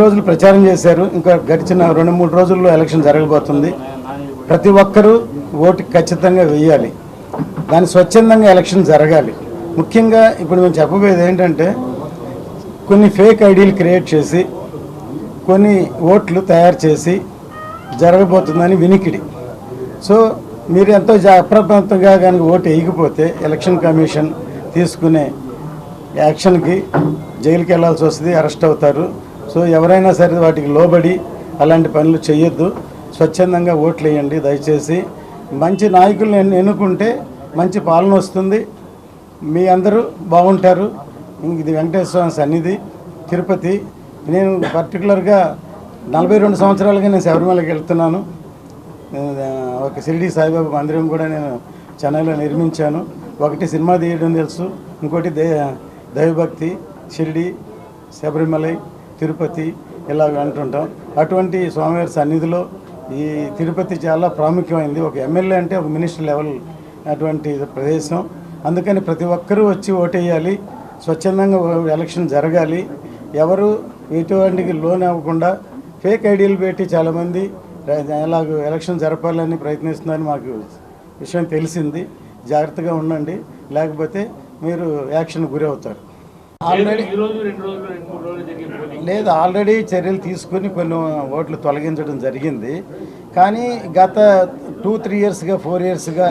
రోజులు ప్రచారం చేశారు. ఇంకా గడిచిన రెండు మూడు రోజుల్లో ఎలక్షన్ జరగబోతుంది. ప్రతి ఒక్కరూ ఓటు ఖచ్చితంగా వేయాలి. దాని స్వచ్ఛందంగా ఎలక్షన్ జరగాలి. ముఖ్యంగా ఇప్పుడు మేము చెప్పబోయేది ఏంటంటే కొన్ని ఫేక్ ఐడీలు క్రియేట్ చేసి కొన్ని ఓట్లు తయారు చేసి జరగబోతుందని వినికిడి. సో మీరు ఎంతో జా- అప్రమత్తంగా కనుక ఓటు వేయకపోతే ఎలక్షన్ కమిషన్ తీసుకునే యాక్షన్కి జైలుకి వెళ్ళాల్సి వస్తుంది అరెస్ట్ అవుతారు. సో ఎవరైనా సరే వాటికి లోబడి అలాంటి పనులు చేయొద్దు. స్వచ్ఛందంగా ఓట్లు వేయండి దయచేసి. మంచి నాయకులను ఎన్నుకుంటే మంచి పాలన వస్తుంది. మీ అందరూ బాగుంటారు. ఇది వెంకటేశ్వర స్వామి సన్నిధి తిరుపతి. నేను పర్టికులర్గా నలభై రెండు సంవత్సరాలుగా నేను శబరిమలకి వెళ్తున్నాను. ఒక షిరిడి సాయిబాబా మందిరం కూడా నేను చెన్నైలో నిర్మించాను. ఒకటి సినిమా తీయడం తెలుసు. ఇంకోటి దే దైవభక్తి షిరిడి శబరిమలై. తిరుపతి ఇలా అంటుంటాం. అటువంటి స్వామివారి సన్నిధిలో ఈ తిరుపతి చాలా ప్రాముఖ్యమైంది. ఒక ఎమ్మెల్యే అంటే ఒక మినిస్టర్ లెవెల్ అటువంటి ప్రదేశం. అందుకని ప్రతి ఒక్కరూ వచ్చి ఓటేయాలి. స్వచ్ఛందంగా ఎలక్షన్ జరగాలి. ఎవరు ఎటువంటికి లోన్ అవ్వకుండా ఫేక్ ఐడియాలు పెట్టి చాలామంది ఎలాగ ఎలక్షన్ జరపాలని ప్రయత్నిస్తున్నారని మాకు విషయం తెలిసింది. జాగ్రత్తగా ఉండండి. లేకపోతే మీరు యాక్షన్ గురి అవుతారు ఆల్రెడీ లేదు ఆల్రెడీ చర్యలు తీసుకుని కొన్ని ఓట్లు తొలగించడం జరిగింది. కానీ గత టూ త్రీ ఇయర్స్గా ఫోర్ ఇయర్స్గా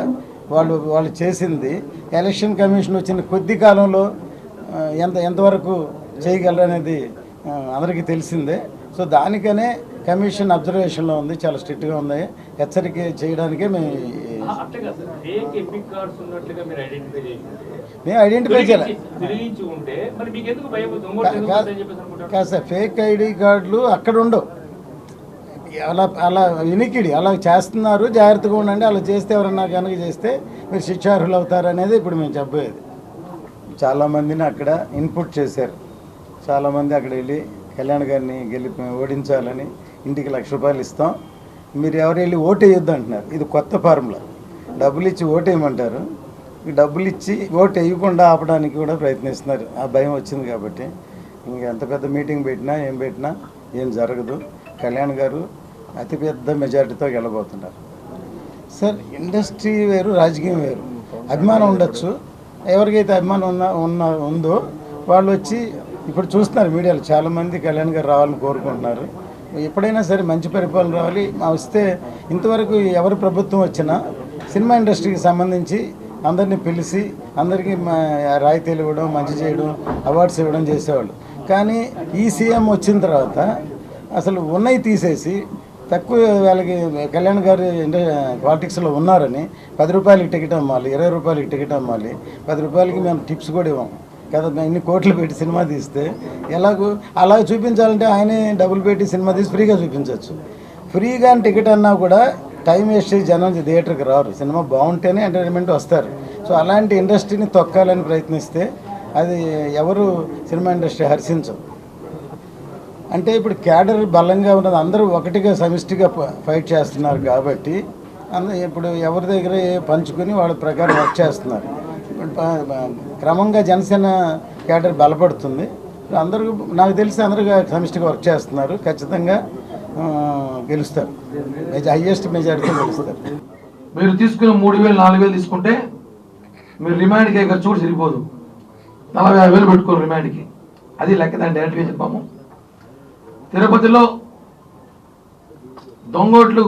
వాళ్ళు వాళ్ళు చేసింది. ఎలక్షన్ కమిషన్ వచ్చిన కొద్ది కాలంలో ఎంత ఎంతవరకు చేయగలరు అనేది అందరికీ తెలిసిందే. సో దానికనే కమిషన్ అబ్జర్వేషన్లో ఉంది చాలా స్ట్రిక్ట్గా ఉంది. హెచ్చరిక చేయడానికే మేము మేము ఐడెంటిఫై చేయాలి. తిరిగించి- తిరిగించి ఉంటే మరి మీకు ఎందుకు భయం దొంగ ఎందుకు కాదు సార్ ఫేక్ ఐడి కార్డులు అక్కడ ఉండవు. అలా అలా వినికిడి అలా చేస్తున్నారు జాగ్రత్తగా ఉండండి అలా చేస్తే ఎవరన్నా కనుక చేస్తే మీరు శిక్షార్హులు అవుతారు అనేది ఇప్పుడు మేము చెప్పేది చాలామందిని అక్కడ ఇన్పుట్ చేశారు. చాలామంది అక్కడ వెళ్ళి కళ్యాణ్ గారిని గెలిపి ఓడించాలని ఇంటికి లక్ష రూపాయలు ఇస్తాం. మీరు ఎవరు వెళ్ళి ఓటు వేయొద్దు అంటున్నారు. ఇది కొత్త ఫార్ములా. డబ్బులు ఇచ్చి ఓటు వేయమంటారు. డబ్బులు ఇచ్చి ఓటు వేయకుండా ఆపడానికి కూడా ప్రయత్నిస్తున్నారు. ఆ భయం వచ్చింది కాబట్టి. ఇంక ఎంత పెద్ద మీటింగ్ పెట్టినా ఏం పెట్టినా ఏం జరగదు. కళ్యాణ్ గారు అతిపెద్ద మెజారిటీతో గెలబోతున్నారు. సార్ ఇండస్ట్రీ వేరు రాజకీయం వేరు. అభిమానం ఉండొచ్చు. ఎవరికైతే అభిమానం ఉన్న ఉన్న ఉందో వాళ్ళు వచ్చి ఇప్పుడు చూస్తున్నారు మీడియాలో చాలామంది కళ్యాణ్ గారు రావాలని కోరుకుంటున్నారు. ఎప్పుడైనా సరే మంచి పరిపాలన రావాలి. మా వస్తే ఇంతవరకు ఎవరి ప్రభుత్వం వచ్చినా సినిమా ఇండస్ట్రీకి సంబంధించి అందరినీ పిలిచి అందరికీ మా రాయితీలు ఇవ్వడం మంచి చేయడం అవార్డ్స్ ఇవ్వడం చేసేవాళ్ళు. కానీ ఈ సీఎం వచ్చిన తర్వాత అసలు ఉన్నవి తీసేసి తక్కువ వాళ్ళకి కళ్యాణ్ గారు పాలిటిక్స్లో ఉన్నారని పది రూపాయలకి టికెట్ అమ్మాలి ఇరవై రూపాయలకి టికెట్ అమ్మాలి పది రూపాయలకి మేము టిప్స్ కూడా ఇవ్వం. కదా ఇన్ని కోట్లు పెట్టి సినిమా తీస్తే ఎలాగో అలా చూపించాలంటే ఆయనే డబ్బులు పెట్టి సినిమా తీసి ఫ్రీగా చూపించవచ్చు ఫ్రీగా టికెట్ అన్నా కూడా టైం వేస్ట్ జనం థియేటర్కి రారు. సినిమా బాగుంటేనే ఎంటర్టైన్మెంట్ వస్తారు. సో అలాంటి ఇండస్ట్రీని తొక్కాలని ప్రయత్నిస్తే అది ఎవరు సినిమా ఇండస్ట్రీ హర్షించరు. అంటే ఇప్పుడు క్యాడర్ బలంగా ఉన్నది అందరూ ఒకటిగా సమిష్టిగా ఫైట్ చేస్తున్నారు కాబట్టి అంద ఇప్పుడు ఎవరి దగ్గర పంచుకొని వాళ్ళ ప్రకారం వర్క్ చేస్తున్నారు. క్రమంగా జనసేన క్యాడర్ బలపడుతుంది. అందరూ నాకు తెలిసి అందరూ సమిష్టిగా వర్క్ చేస్తున్నారు. ఖచ్చితంగా గెలుస్తారు. హైయెస్ట్ హయ్యెస్ట్ మెజారిటీ గెలుస్తారు. మీరు తీసుకున్న మూడు వేలు నాలుగు వేలు తీసుకుంటే మీరు రిమాండ్కి అయ్యే ఖర్చు కూడా సరిపోదు. నలభై యాభై వేలు పెట్టుకోరు రిమాండ్కి అది లెక్క దాన్ని డైరెక్ట్గా చెప్పాము. తిరుపతిలో దొంగోట్లు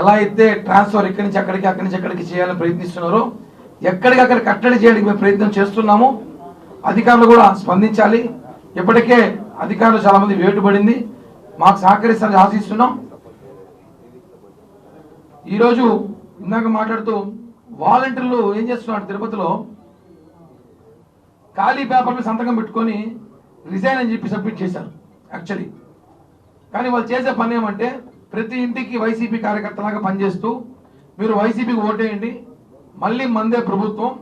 ఎలా అయితే ట్రాన్స్ఫర్ ఇక్కడి నుంచి అక్కడికి అక్కడి నుంచి అక్కడికి చేయాలని ప్రయత్నిస్తున్నారో ఎక్కడికక్కడ కట్టడి చేయడానికి మేము ప్రయత్నం చేస్తున్నాము. అధికారులు కూడా స్పందించాలి. ఇప్పటికే అధికారులు చాలామంది వేటుపడింది మాకు సహకరిస్తారని ఆశిస్తున్నాం. ఈరోజు ఇందాక మాట్లాడుతూ వాలంటీర్లు ఏం చేస్తున్నారు తిరుపతిలో? ఖాళీ పేపర్ మీద సంతకం పెట్టుకొని రిజైన్ అని చెప్పి సబ్మిట్ చేశారు యాక్చువల్లీ కానీ వాళ్ళు చేసే పని ఏమంటే ప్రతి ఇంటికి వైసీపీ కార్యకర్తలాగా పనిచేస్తూ మీరు వైసీపీకి ఓటేయండి మళ్ళీ మందే ప్రభుత్వం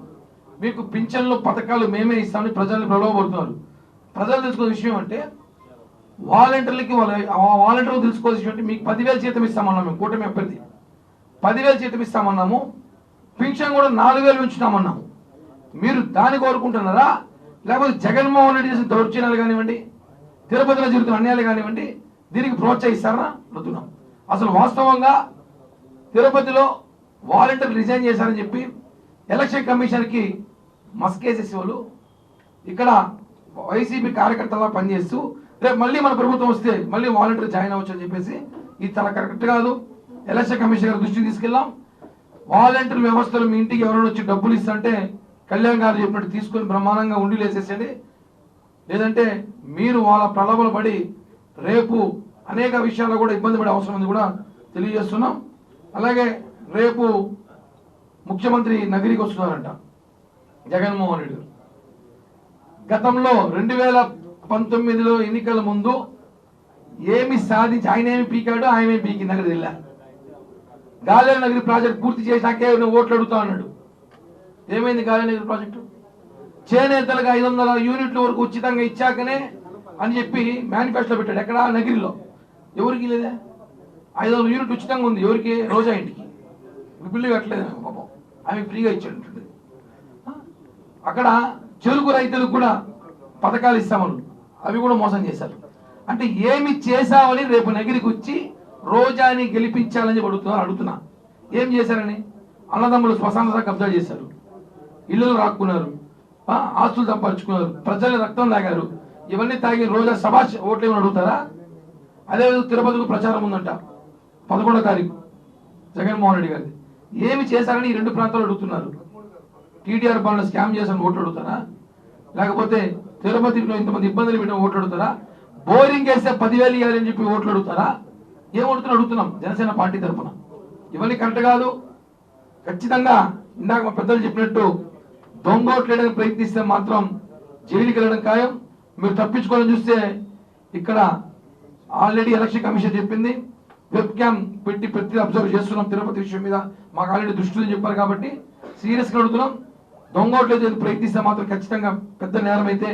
మీకు పింఛన్లు పథకాలు మేమే ఇస్తామని ప్రజల్ని ప్రలోభపడుతున్నారు. ప్రజలు తెలుసుకునే విషయం అంటే వాలంటీర్లకి వాళ్ళ వాలంటీర్లు తెలుసుకోవాల్సినటువంటి మీకు పదివేలు జీతం ఇస్తామన్నాము మేము కూటమి అభ్యర్థి. పదివేలు జీతం ఇస్తామన్నాము పింఛన్ కూడా నాలుగు వేలు ఉంచుతామన్నాము మీరు దాన్ని కోరుకుంటున్నారా? లేకపోతే జగన్మోహన్ రెడ్డి చేసిన దౌర్జన్యాలు కానివ్వండి తిరుపతిలో జరుగుతున్న అన్యాయాలు కానివ్వండి దీనికి ప్రోత్సహిస్తారా? అడుగుతున్నాం అసలు వాస్తవంగా తిరుపతిలో వాలంటీర్ రిజైన్ చేశారని చెప్పి ఎలక్షన్ కమిషన్కి మస్కేసేసి వాళ్ళు ఇక్కడ వైసీపీ కార్యకర్తలా పనిచేస్తూ రేపు మళ్ళీ మన ప్రభుత్వం వస్తే మళ్ళీ వాలంటీర్ జాయిన్ అవ్వచ్చు అని చెప్పేసి ఇది చాలా కరెక్ట్ కాదు. ఎలక్షన్ కమిషన్ గారి దృష్టికి తీసుకెళ్ళాం వాలంటీర్ వ్యవస్థలు మీ ఇంటికి ఎవరైనా వచ్చి డబ్బులు ఇస్తుంటే కళ్యాణ్ గారు చెప్పినట్టు తీసుకొని బ్రహ్మాండంగా ఉండి లేసేసేయండి. లేదంటే మీరు వాళ్ళ ప్రలోభలు పడి రేపు అనేక విషయాల్లో కూడా ఇబ్బంది పడే అవసరం ఉంది కూడా తెలియజేస్తున్నాం. అలాగే రేపు ముఖ్యమంత్రి నగరికి వస్తున్నారంట జగన్మోహన్ రెడ్డి గతంలో రెండు వేల పంతొమ్మిదిలో ఎన్నికల ముందు ఏమి సాధించి ఆయన ఏమి పీకాడు ఆయన ఏమి పీకి నగర జిల్లా. గాలియా నగరి ప్రాజెక్ట్ పూర్తి చేశాకే ఓట్లు అడుగుతా అన్నాడు ఏమైంది గాలియా నగరి ప్రాజెక్టు? చేనేతలకు ఐదు వందల యూనిట్ల వరకు ఉచితంగా ఇచ్చాకనే అని చెప్పి మేనిఫెస్టో పెట్టాడు. ఎక్కడ? నగిరిలో. ఎవరికి లేదా? ఐదు వందల యూనిట్ ఉచితంగా ఉంది. ఎవరికి? రోజా ఇంటికి. బిల్లు కట్టలేదు పాపం. ఆమె ఫ్రీగా ఇచ్చాడు అక్కడ చెరుకు రైతులకు కూడా పథకాలు ఇస్తామని అవి కూడా మోసం చేశారు. అంటే ఏమి చేశావని రేపు నగిరికి వచ్చి రోజాని గెలిపించాలని అడుగుతున్నా అడుగుతున్నా. ఏం చేశారని? అన్నదమ్ములు శ్మశాన కబ్జా చేశారు. ఇల్లులు రాక్కున్నారు. ఆస్తులు సంపాదించుకున్నారు. ప్రజల రక్తం తాగారు. ఇవన్నీ తాగి రోజా సభాష్ ఓట్లేమని అడుగుతారా? అదే తిరుపతికి ప్రచారం ఉందంట. పదకొండో తారీఖు జగన్మోహన్ రెడ్డి గారిది. ఏమి చేశారని ఈ రెండు ప్రాంతాలు అడుగుతున్నారు. టీడీఆర్ పనులు స్కామ్ చేశారని ఓట్లు అడుగుతారా? లేకపోతే తిరుపతిలో ఇంతమంది ఇబ్బందులు పెట్టిన ఓట్లు అడుగుతారా? బోరింగ్ వేస్తే పదివేలు ఇవ్వాలని చెప్పి ఓట్లు అడుగుతారా? ఏం అడుగుతున్నాం? జనసేన పార్టీ తరఫున ఇవన్నీ కరెక్ట్ కాదు. ఖచ్చితంగా ఇందాక మా పెద్దలు చెప్పినట్టు దొంగ ఓట్లేయడానికి ప్రయత్నిస్తే మాత్రం జైలుకి వెళ్ళడం ఖాయం. మీరు తప్పించుకోవాలని చూస్తే ఇక్కడ ఆల్రెడీ ఎలక్షన్ కమిషన్ చెప్పింది. వెబ్ క్యామ్ పెట్టి ప్రతి అబ్జర్వ్ చేస్తున్నాం తిరుపతి విషయం మీద. మాకు ఆల్రెడీ దృష్టిలో చెప్పారు కాబట్టి సీరియస్గా అడుగుతున్నాం. దొంగ ఓట్లు ప్రయత్నిస్తే మాత్రం ఖచ్చితంగా పెద్ద నేరం అయితే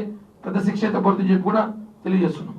పెద్ద శిక్ష అయితే పడుతుంది చెప్పి కూడా తెలియజేస్తున్నాం.